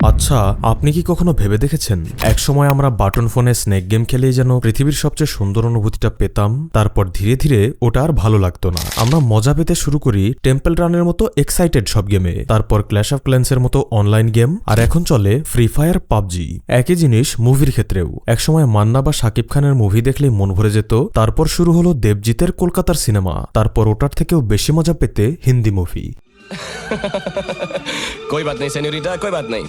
আচ্ছা আপনি কি কখনো ভেবে দেখেছেন? একসময় আমরা বাটন ফোনে স্নেক গেম খেলেই যেন পৃথিবীর সবচেয়ে সুন্দর অনুভূতিটা পেতাম, তারপর ধীরে ধীরে ওটা আর ভালো লাগতো না। আমরা মজা পেতে শুরু করি টেম্পল রানের মতো এক্সাইটেড সব গেমে, তারপর ক্ল্যাশ অফ ক্ল্যান্সের মতো অনলাইন গেম, আর এখন চলে ফ্রি ফায়ার পাবজি। একই জিনিস মুভির ক্ষেত্রেও। একসময় মান্না বা শাকিব খানের মুভি দেখলেই মন ভরে যেত, তারপর শুরু হলো দেবজিতের কলকাতার সিনেমা, তারপর ওটার থেকেও বেশি মজা পেতে হিন্দি মুভি। कोई बात नहीं सेन्योरिटा कोई बात नहीं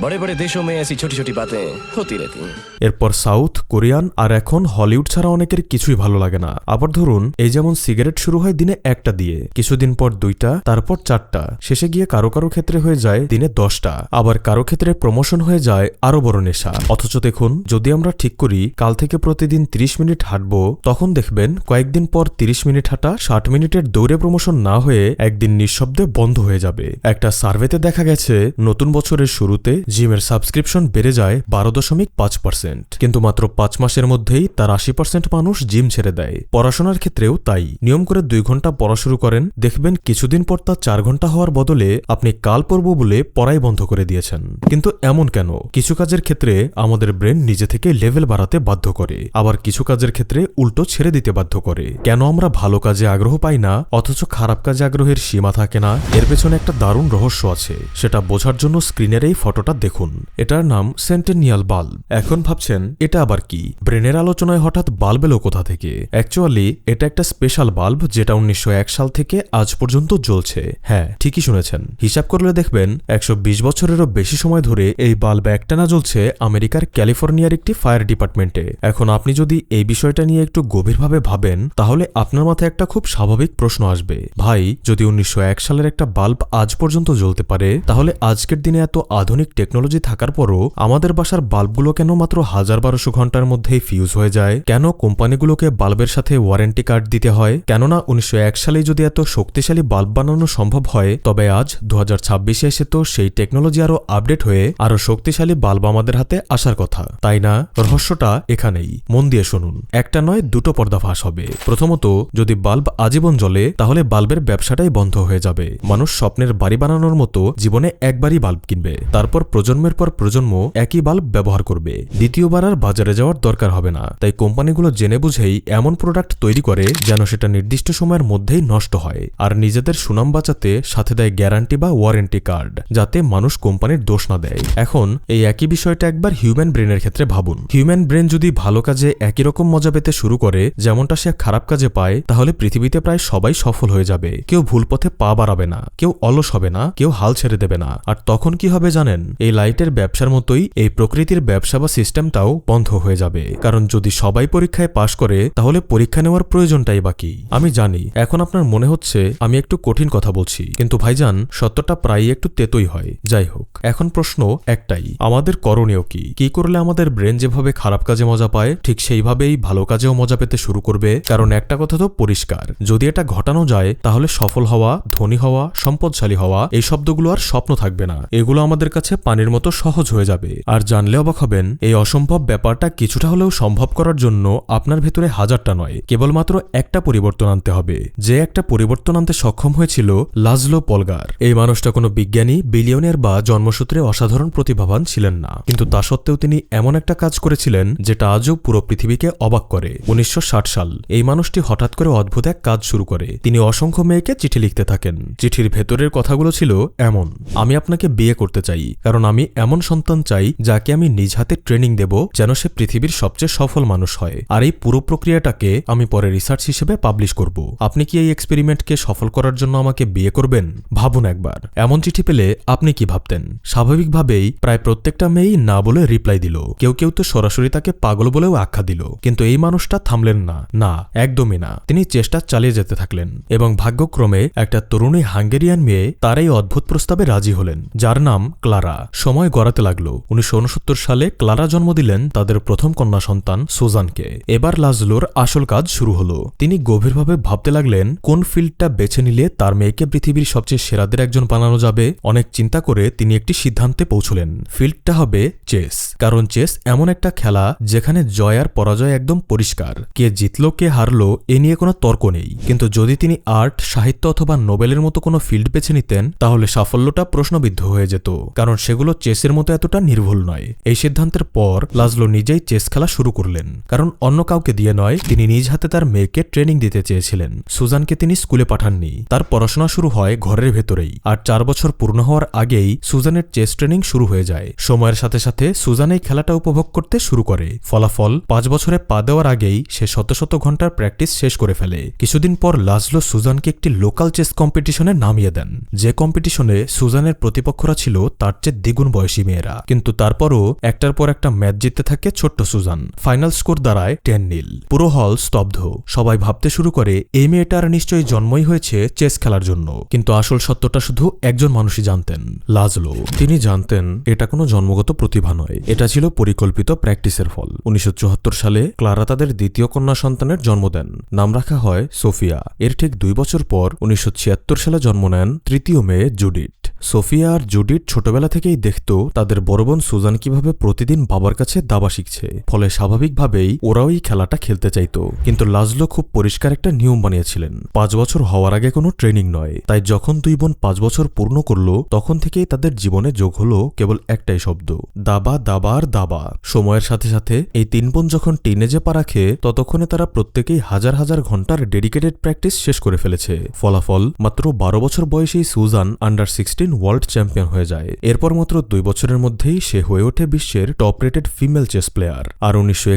बड़े बड़े देशों में ऐसी छोटी छोटी बातें होती रहती हैं এরপর সাউথ কোরিয়ান আর এখন হলিউড ছাড়া অনেকের কিছুই ভালো লাগে না আবার ধরুন এই যেমন সিগারেট শুরু হয় দিনে একটা দিয়ে কিছুদিন পর দুইটা তারপর চারটা শেষে গিয়ে কারো কারো ক্ষেত্রে হয়ে যায় দিনে দশটা আবার কারো ক্ষেত্রে প্রমোশন হয়ে যায় আরো বড় নেশা অথচ দেখুন যদি আমরা ঠিক করি কাল থেকে প্রতিদিন 30 মিনিট হাঁটবো তখন দেখবেন কয়েকদিন পর 30 মিনিট হাঁটা ষাট মিনিটের দৌড়ে প্রমোশন না হয়ে একদিন নিঃশব্দে বন্ধ হয়ে যাবে একটা সার্ভেতে দেখা গেছে নতুন বছরের শুরুতে জিমের সাবস্ক্রিপশন বেড়ে যায় বারো দশমিক পাঁচ পার্সেন্ট। কিন্তু মাত্র পাঁচ মাসের মধ্যেই তার আশি পার্সেন্ট মানুষ জিম ছেড়ে দেয়। পড়াশোনার ক্ষেত্রেও তাই। নিয়ম করে দুই ঘণ্টা পড়া শুরু করেন। দেখবেন কিছুদিন পর তা চার ঘণ্টা হওয়ার বদলে আপনি কাল পড়ব বলে পড়াই বন্ধ করে দিয়েছেন। কিন্তু এমন কেন? কিছু কাজের ক্ষেত্রে আমাদের ব্রেন নিজে থেকে লেভেল বাড়াতে বাধ্য করে। আবার কিছু কাজের ক্ষেত্রে উল্টো ছেড়ে দিতে বাধ্য করে। কেন আমরা ভালো কাজে আগ্রহ পাই না, অথচ খারাপ কাজে আগ্রহের সীমা থাকে না? এর পেছনে একটা দারুণ রহস্য আছে। সেটা বোঝার জন্য স্ক্রিনের এই ফটোটা দেখুন, এটার নাম সেন্টেনিয়াল বাল্ব এখন ভাবছেন, এটা আবার কি? ব্রেনের আলোচনায় হঠাৎ বাল্ব এলো কোথা থেকে? অ্যাকচুয়ালি এটা একটা স্পেশাল বাল্ব যেটা উনিশশো সাল থেকে আজ পর্যন্ত জ্বলছে। হ্যাঁ ঠিকই শুনেছেন। হিসাব করলে দেখবেন, একশো বছরেরও বেশি সময় ধরে এই বাল্ব একটানা জ্বলছে আমেরিকার ক্যালিফোর্নিয়ার একটি ফায়ার ডিপার্টমেন্টে। এখন আপনি যদি এই বিষয়টা নিয়ে একটু গভীরভাবে ভাবেন, তাহলে আপনার মাথায় একটা খুব স্বাভাবিক প্রশ্ন আসবে। ভাই, যদি উনিশশো এক সালের একটা বাল্ব আজ পর্যন্ত জ্বলতে পারে, তাহলে আজকের দিনে এত আধুনিক টেকনোলজি থাকার পরও আমাদের বাসার বাল্বগুলো কেন মাত্র হাজার বারোশো ঘণ্টার মধ্যেই ফিউজ হয়ে যায়? কেন কোম্পানিগুলোকে বাল্বের সাথে ওয়ারেন্টি কার্ড দিতে হয়? কেননা উনিশশো সালেই যদি এত শক্তিশালী বাল্ব বানানো সম্ভব হয়, তবে আজ দু হাজার ছাব্বিশে এসে তো সেই টেকনোলজি আরও আপডেট হয়ে আরও শক্তিশালী বাল্ব আমাদের হাতে আসার কথা। তাই না? রহস্যটা এখানেই। মন দিয়ে শুনুন। একটা নয়, দুটো পর্দা ফাঁস হবে। প্রথমত, যদি বাল্ব আজীবন জ্বলে, তাহলে বাল্বের ব্যবসাটাই বন্ধ হয়ে যাবে। মানুষ স্বপ্নের বাড়ি বানানোর মতো জীবনে একবারই বাল্ব কিনবে। তারপর প্রজন্মের পর প্রজন্ম একই বাল্ব ব্যবহার করবে। দ্বিতীয়বার আর বাজারে যাওয়ার দরকার হবে না। তাই কোম্পানিগুলো জেনে বুঝেই এমন প্রোডাক্ট তৈরি করে যেন সেটা নির্দিষ্ট সময়ের মধ্যেই নষ্ট হয়। আর নিজেদের সুনাম বাঁচাতে সাথে দেয় গ্যারান্টি বা ওয়ারেন্টি কার্ড যাতে মানুষ কোম্পানির দোষ না দেয়। এখন এই একই বিষয়টা একবার হিউম্যান ব্রেনের ক্ষেত্রে ভাবুন। হিউম্যান ব্রেন যদি ভালো কাজে একই রকম মজা পেতে শুরু করে, যেমনটা সে খারাপ কাজে পায়, তাহলে পৃথিবীতে প্রায় সবাই সফল হয়ে যাবে। কেউ ভুল পথে পা বাড়াবে না, কেউ অলস হবে না, কেউ হাল ছেড়ে দেবে না। আর তখন কি হবে জানেন? এই লাইটের ব্যবসার মতোই এই প্রকৃতির ব্যবসা বা সিস্টেমটাও বন্ধ হয়ে যাবে। কারণ যদি সবাই পরীক্ষায় পাশ করে, তাহলে পরীক্ষা নেওয়ার প্রয়োজনটাই বাকি আমি জানি, এখন আপনার মনে হচ্ছে আমি একটু কঠিন কথা বলছি, কিন্তু ভাইজান, সত্যটা প্রায়ই একটু তেতই হয়। যাই হোক, এখন প্রশ্ন একটাই, আমাদের করণীয় কি? কি করলে আমাদের ব্রেন যেভাবে খারাপ কাজে মজা পায়, ঠিক সেইভাবেই ভালো কাজেও মজা পেতে শুরু করবে? কারণ একটা কথা তো পরিষ্কার, যদি এটা ঘটানো যায়, তাহলে সফল হওয়া, ধনী হওয়া, সম্পদশালী হওয়া, এই শব্দগুলো আর স্বপ্ন থাকবে না। এগুলো আমাদের কাছে পানির মতো সহজ হয়ে যাবে। আর জানলে অবাক হবেন, এই অসম্ভব ব্যাপারটা কিছুটা হলেও সম্ভব করার জন্য আপনার ভেতরে হাজারটা নয়। কেবলমাত্র একটা পরিবর্তন আনতে হবে। যে একটা পরিবর্তন আনতে সক্ষম হয়েছিল লাজলো পলগার। এই মানুষটা কোনো বিজ্ঞানী বিলিয়নের বা জন্মসূত্রে অসাধারণ প্রতিভাবান ছিলেন না। কিন্তু তা সত্ত্বেও তিনি এমন একটা কাজ করেছিলেন যেটা আজও পুরো পৃথিবীকে অবাক করে। উনিশশো ষাট সাল, এই মানুষটি হঠাৎ করে অদ্ভুত এক কাজ শুরু করে। তিনি অসংখ্য মেয়েকে চিঠি লিখতে থাকেন। চিঠির ভেতরের কথাগুলো ছিল এমন, আমি আপনাকে বিয়ে করতে চাই। কারণ আমি এমন সন্তান চাই যাকে আমি নিজ হাতে ট্রেনিং দেব যেন সে পৃথিবীর সবচেয়ে সফল মানুষ হয়। আর এই পুরো প্রক্রিয়াটাকে আমি পরে রিসার্চ হিসেবে পাবলিশ করব। আপনি কি এই এক্সপেরিমেন্টকে সফল করার জন্য আমাকে বিয়ে করবেন? ভাবুন একবার। এমন চিঠি পেলে আপনি কি ভাবতেন? স্বাভাবিকভাবেই প্রায় প্রত্যেকটা মেয়েই না বলে রিপ্লাই দিল। কেউ কেউ তো সরাসরি তাকে পাগল বলেও আখ্যা দিল। কিন্তু এই মানুষটা থামলেন না। না, একদমই না। তিনি চেষ্টা চালিয়ে যেতে থাকলেন এবং ভাগ্যক্রমে একটা তরুণী হাঙ্গেরিয়ান মেয়ে তার এই অদ্ভুত প্রস্তাবে রাজি হলেন, যার নাম ক্লারা। সময় গড়াতে লাগল। উনিশশো সালে ক্লারা জন্ম দিলেন তাদের প্রথম কন্যা সন্তান সুজানকে। এবার লাজলোর আসল কাজ শুরু হলো। তিনি গভীরভাবে ভাবতে লাগলেন, কোন ফিল্ডটা বেছে নিলে তার মেয়েকে পৃথিবীর সবচেয়ে সেরাদের একজন বানানো যাবে? অনেক চিন্তা করে তিনি একটি সিদ্ধান্তে পৌঁছলেন। ফিল্ডটা হবে চেস। কারণ চেস এমন একটা খেলা যেখানে জয় আর পরাজয় একদম পরিষ্কার। কে জিতলো, কে হারলো, এ নিয়ে কোনো তর্ক নেই। কিন্তু যদি তিনি আর্ট, সাহিত্য অথবা নোবেলের মতো কোনো ফিল্ড বেছে নিতেন, তাহলে সাফল্যটা প্রশ্নবিদ্ধ হয়ে যেত। কারণ সেগুলো সেগুলো চেসের মতো এতটা নির্ভুল নয়। এই সিদ্ধান্তের পর লাজলো নিজেই চেস খেলা শুরু করলেন। কারণ অন্য কাউকে দিয়ে নয়, তিনি নিজ হাতে তার মেয়েকে ট্রেনিং দিতে চেয়েছিলেন। সুজানকে তিনি স্কুলে পাঠাননি। তার পড়াশোনা শুরু হয় ঘরের ভেতরেই। আর চার বছর পূর্ণ হওয়ার আগেই সুজানের চেস ট্রেনিং শুরু হয়ে যায়। সময়ের সাথে সাথে সুজান এই খেলাটা উপভোগ করতে শুরু করে। ফলাফল পাঁচ বছরে পা দেওয়ার আগেই সে শত শত ঘণ্টার প্র্যাকটিস শেষ করে ফেলে। কিছুদিন পর লাজলো সুজানকে একটি লোকাল চেস কম্পিটিশনে নামিয়ে দেন। যে কম্পিটিশনে সুজানের প্রতিপক্ষরা ছিল, তার চেয়ে দ্বিগুণ বয়সী মেয়েরা। কিন্তু তারপরও একটার পর একটা ম্যাচ জিততে থাকে ছোট্ট সুজান। ফাইনাল স্কোর দাঁড়ায় টেন নীল পুরো হল স্তব্ধ। সবাই ভাবতে শুরু করে, এই মেয়েটার নিশ্চয়ই জন্মই হয়েছে চেস খেলার জন্য। কিন্তু আসল সত্যটা শুধু একজন মানুষই জানতেন, লাজলো। তিনি জানতেন, এটা কোনো জন্মগত প্রতিভা নয়। এটা ছিল পরিকল্পিত প্র্যাকটিসের ফল। উনিশশো চুয়াত্তর সালে ক্লারা তাদের দ্বিতীয় কন্যা সন্তানের জন্ম দেন। নাম রাখা হয় সোফিয়া। এর ঠিক দুই বছর পর উনিশশো ছিয়াত্তর সালে জন্ম নেন তৃতীয় মেয়ে জুডিট সোফিয়া আর জুডিট ছোটবেলা থেকেই দেখত তাদের বড় বোন সুজান কীভাবে প্রতিদিন বাবার কাছে দাবা শিখছে। ফলে স্বাভাবিকভাবেই ওরাও এই খেলাটা খেলতে চাইতো। কিন্তু লাজলো খুব পরিষ্কার একটা নিয়ম বানিয়েছিলেন। পাঁচ বছর হওয়ার আগে কোনো ট্রেনিং নয়। তাই যখন দুই বোন পাঁচ বছর পূর্ণ করল, তখন থেকেই তাদের জীবনে যোগ হলো কেবল একটাই শব্দ, দাবা দাবা আর দাবা। সময়ের সাথে সাথে এই তিন বোন যখন টিনেজে পা রাখে ততক্ষণে তারা প্রত্যেকেই হাজার হাজার ঘণ্টার ডেডিকেটেড প্র্যাকটিস শেষ করে ফেলেছে। ফলাফল মাত্র বারো বছর বয়সেই Susan under sixteen world champion হয়ে যায়। এরপর মাত্র দুই বছরের মধ্যেই সে হয়ে ওঠে বিশ্বের top rated female chess player. আর উনিশশো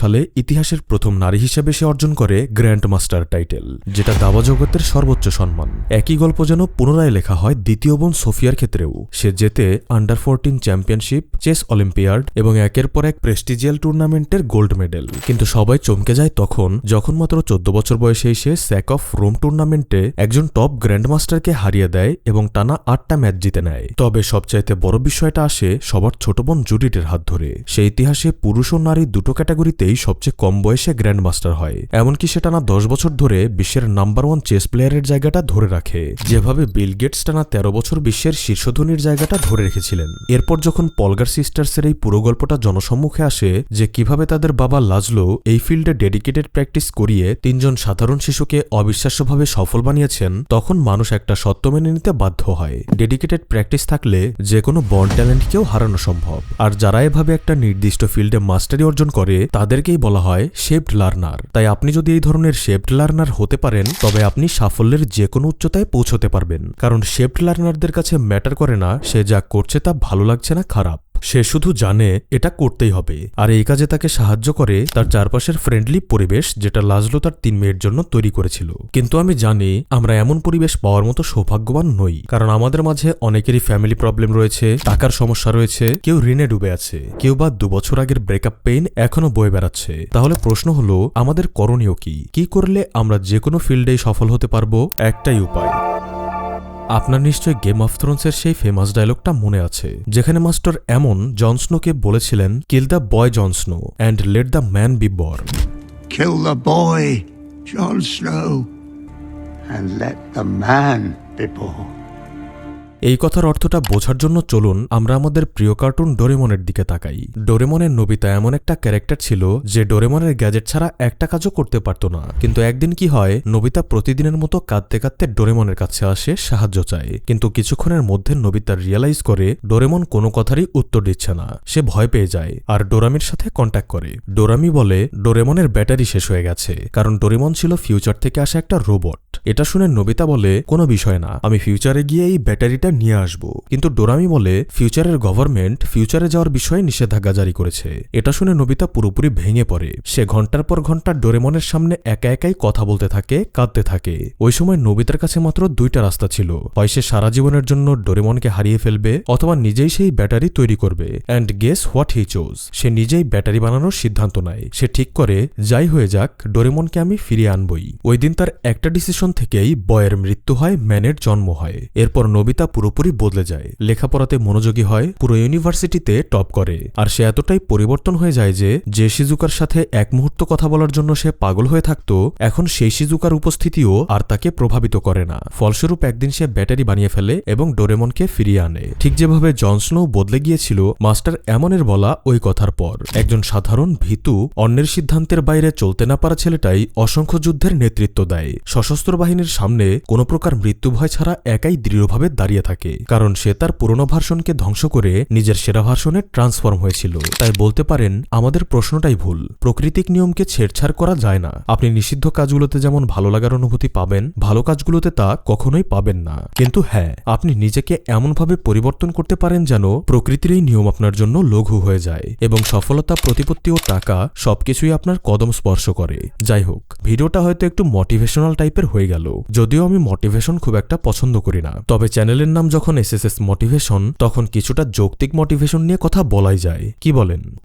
সালে ইতিহাসের প্রথম নারী হিসেবে সে অর্জন করে গ্র্যান্ড মাস্টার টাইটেল, যেটা দাবা জগতের সর্বোচ্চ সম্মান। একই গল্প যেন পুনরায় লেখা হয় দ্বিতীয় বোন সোফিয়ার ক্ষেত্রেও। সে জেতে under fourteen championship, chess olympiad এবং একের পর এক প্রেস্টিজিয়াল টুর্নামেন্টের গোল্ড মেডেল। কিন্তু সবাই চমকে যায় তখন, যখন মাত্র চোদ্দ বছর বয়সে সে স্যাক অফ রোম টুর্নামেন্টে একজন টপ গ্র্যান্ডমাস্টারকে হারিয়ে দেয় এবং টানা আটটা ম্যাচ জিতে নেয়। তবে সবচাইতে বড় বিষয়টা আসে সবার ছোট বোন জুডিটের হাত ধরে। সেই ইতিহাসে পুরুষ ও নারী দুটো ক্যাটাগরিতেই সবচেয়ে কম বয়সে গ্র্যান্ডমাস্টার হয়। এমনকি সে টানা দশ বছর ধরে বিশ্বের নাম্বার ওয়ান চেস প্লেয়ারের জায়গাটা ধরে রাখে। যেভাবে বিল গেটস টানা তেরো বছর বিশ্বের শীর্ষধনীর জায়গাটা ধরে রেখেছিলেন। এরপর যখন পলগার সিস্টার্সের এই পুরো গল্পটা জনসম্মুখে আসে, যে কীভাবে তাদের বাবা লাজলো এই ফিল্ডে ডেডিকেটেড প্র্যাকটিস করিয়ে তিনজন সাধারণ শিশুকে অবিশ্বাস্যভাবে সফল বানিয়েছেন, তখন মানুষ একটা সত্য মেনে নিতে বাধ্য হয়। ডেডিকেটেড প্র্যাকটিস থাকলে যে কোনো বন ট্যালেন্টকেও হারানো সম্ভব। আর যারা এভাবে একটা নির্দিষ্ট ফিল্ডে মাস্টারি অর্জন করে, তাদেরকেই বলা হয় শেপড লার্নার। তাই আপনি যদি এই ধরনের শেপড লার্নার হতে পারেন, তবে আপনি সাফল্যের যে কোনো উচ্চতায় পৌঁছতে পারবেন। কারণ শেপড লার্নারদের কাছে ম্যাটার করে না, সে যা করছে তা ভালো লাগছে না, খারাপ। সে শুধু জানে এটা করতেই হবে। আর এই কাজে তাকে সাহায্য করে তার চারপাশের ফ্রেন্ডলি পরিবেশ যেটা লাজলো তার তিন মেয়ের জন্য তৈরি করেছিল। কিন্তু আমি জানি আমরা এমন পরিবেশ পাওয়ার মতো সৌভাগ্যবান নই, কারণ আমাদের মাঝে অনেকেরই ফ্যামিলি প্রবলেম রয়েছে, টাকার সমস্যা রয়েছে, কেউ ঋণে ডুবে আছে, কেউ বা দু বছর আগের ব্রেকআপ পেইন এখনও বয়ে বেড়াচ্ছে। তাহলে প্রশ্ন হলো, আমাদের করণীয় কি? কি করলে আমরা যে কোনো ফিল্ডেই সফল হতে পারব? একটাই উপায়। আপনার নিশ্চয় গেম অফ থ্রোনসের সেই ফেমাস ডায়লগটা মনে আছে যেখানে মাস্টার এমন জনস্নোকে বলেছিলেন kill the boy Jon Snow and let the man be born Kill the boy, Jon Snow, and let the man be born. এই কথার অর্থটা বোঝার জন্য চলুন আমরা আমাদের প্রিয় কার্টুন ডোরেমনের দিকে তাকাই। ডোরেমনের নবিতা এমন একটা ক্যারেক্টার ছিল যে ডোরেমনের গ্যাজেট ছাড়া একটা কাজও করতে পারত না। কিন্তু একদিন কি হয়, নবিতা প্রতিদিনের মতো কাঁদতে কাঁদতে ডোরেমনের কাছে আসে সাহায্য চায়। কিন্তু কিছুক্ষণের মধ্যে নবিতা রিয়েলাইজ করে ডোরেমন কোনো কথারই উত্তর দিচ্ছে না। সে ভয় পেয়ে যায় আর ডোরামির সাথে কন্ট্যাক্ট করে। ডোরামি বলে, ডোরেমনের ব্যাটারি শেষ হয়ে গেছে। কারণ ডোরেমন ছিল ফিউচার থেকে আসা একটা রোবট এটা শুনে নবিতা বলে, কোনো বিষয় না, আমি ফিউচারে গিয়ে এই ব্যাটারিটা নিয়ে আসব। কিন্তু ডোরামি বলে, ফিউচারের গভর্নমেন্ট ফিউচারে যাওয়ার বিষয়ে নিষেধাজ্ঞা জারি করেছে। এটা শুনে নবিতা পুরোপুরি ভেঙে পড়ে। সে ঘণ্টার পর ঘণ্টা ডোরেমনের সামনে একা একাই কথা বলতে থাকে, কাঁদতে থাকে। ওই সময় নবিতার কাছে মাত্র দুইটা রাস্তা ছিল। হয় সে সারা জীবনের জন্য ডোরেমনকে হারিয়ে ফেলবে, অথবা নিজেই সেই ব্যাটারি তৈরি করবে। And guess what he chose সে নিজেই ব্যাটারি বানানোর সিদ্ধান্ত নেয়। সে ঠিক করে, যাই হয়ে যাক, ডোরেমনকে আমি ফিরিয়ে আনবই। ওই দিন তার একটা ডিসিশন থেকেই বয়ের মৃত্যু হয়, ম্যানের জন্ম হয়। এরপর নবিতা পুরোপুরি বদলে যায়। লেখাপড়াতে মনোযোগী হয়, পুরো ইউনিভার্সিটিতে টপ করে। আর সে এতটাই পরিবর্তন হয়ে যায় যে যে শিজুকার সাথে এক মুহূর্ত কথা বলার জন্য সে পাগল হয়ে থাকতো, এখন সেই শিজুকার উপস্থিতিও আর তাকে প্রভাবিত করে না। ফলস্বরূপ একদিন সে ব্যাটারি বানিয়ে ফেলে এবং ডোরেমনকে ফিরিয়ে আনে। ঠিক যেভাবে জনস্নো বদলে গিয়েছিল, মাস্টার এমনের বলা ওই কথার পর। একজন সাধারণ ভীতু অন্যের সিদ্ধান্তের বাইরে চলতে না পারা ছেলেটাই অসংখ্য যুদ্ধের নেতৃত্ব দেয়। সশস্ত্র বাহিনীর সামনে কোনো প্রকার মৃত্যু ভয় ছাড়া একাই দৃঢ়ভাবে দাঁড়িয়ে থাকে, কারণ সে তার পুরনো ভার্সনকে ধ্বংস করে নিজের সেরা ভার্সনে ট্রান্সফর্ম হয়েছিল। তাই বলতে পারেন, আমাদের প্রশ্নটাই ভুল। প্রকৃতিক নিয়মকে ছেড়ছাড় করা যায় না। আপনি নিষিদ্ধ কাজগুলোতে যেমন ভালো লাগার অনুভূতি পাবেন, ভালো কাজগুলোতে তা কখনোই পাবেন না। কিন্তু হ্যাঁ আপনি নিজেকে এমনভাবে পরিবর্তন করতে পারেন যেন প্রকৃতির এই নিয়ম আপনার জন্য লঘু হয়ে যায় এবং সফলতা, প্রতিপত্তি ও টাকা সবকিছুই আপনার কদম স্পর্শ করে। যাই হোক, ভিডিওটা হয়তো একটু মোটিভেশনাল টাইপের হয়ে গেল। যদিও আমি মোটিভেশন খুব একটা পছন্দ করি না। তবে চ্যানেলের নাম যখন এস এস এস মোটিভেশন তখন কিছুটা যৌক্তিক মোটিভেশন নিয়ে কথা বলাই যায়। কি বলেন?